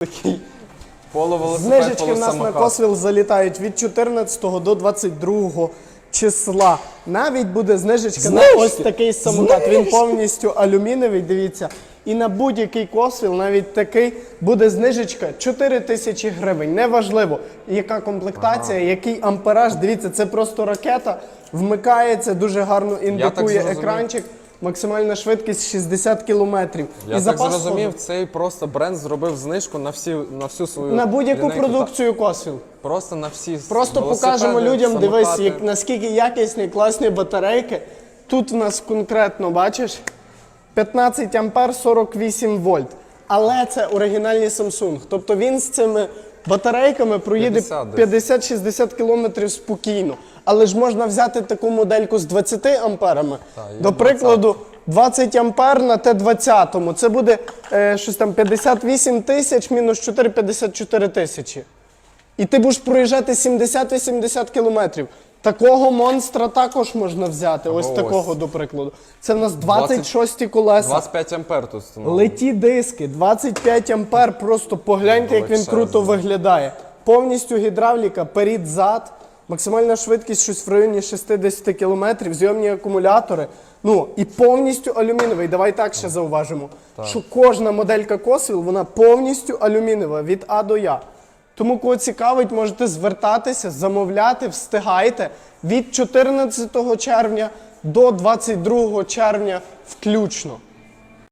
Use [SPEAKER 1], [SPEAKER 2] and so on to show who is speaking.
[SPEAKER 1] Такий половелосипед,
[SPEAKER 2] Знижечки в нас на
[SPEAKER 1] полусамокат.
[SPEAKER 2] Косвіл залітають від 14 до 22 числа. Навіть буде знижечка на ось такий самокат. Він повністю алюмінієвий, дивіться. І на будь-який Косвіл, навіть такий, буде знижечка 4 тисячі гривень. Неважливо, яка комплектація, який ампераж. Дивіться, це просто ракета. Вмикається, дуже гарно індикує
[SPEAKER 1] зрозумів.
[SPEAKER 2] екранчик. Максимальна швидкість 60 кілометрів.
[SPEAKER 1] Я
[SPEAKER 2] І
[SPEAKER 1] так
[SPEAKER 2] запас
[SPEAKER 1] зрозумів,
[SPEAKER 2] ходу
[SPEAKER 1] цей просто бренд зробив знижку на всі на всю свою
[SPEAKER 2] на будь-яку продукцію Косвіл.
[SPEAKER 1] Просто на всі
[SPEAKER 2] Просто покажемо людям, дивись, як, наскільки якісні, класні батарейки. Тут в нас конкретно, бачиш, 15 ампер 48 вольт. Але це оригінальний Samsung. Тобто він з цими батарейками проїде
[SPEAKER 1] 50 десь.
[SPEAKER 2] 50-60 кілометрів спокійно. Але ж можна взяти таку модельку з 20 амперами. До прикладу, 20 ампер на Т20. Це буде е, щось там 58 тисяч мінус 4 54 тисячі. І ти будеш проїжджати 70-80 кілометрів. Такого монстра також можна взяти. ось
[SPEAKER 1] ось.
[SPEAKER 2] такого, до прикладу. Це в нас 26 колеса.
[SPEAKER 1] 25 ампер тут встановлено.
[SPEAKER 2] Леті диски, 25 ампер. Просто погляньте, як він круто виглядає. Повністю гідравліка, перед зад. Максимальна швидкість щось в районі 60 кілометрів, зйомні акумулятори. Ну і повністю алюмінієвий. Давай так ще зауважимо, що кожна моделька Косвіл, вона повністю алюмінієва від А до Я. Тому, кого цікавить, можете звертатися, замовляти, встигайте від 14 червня до 22 червня включно.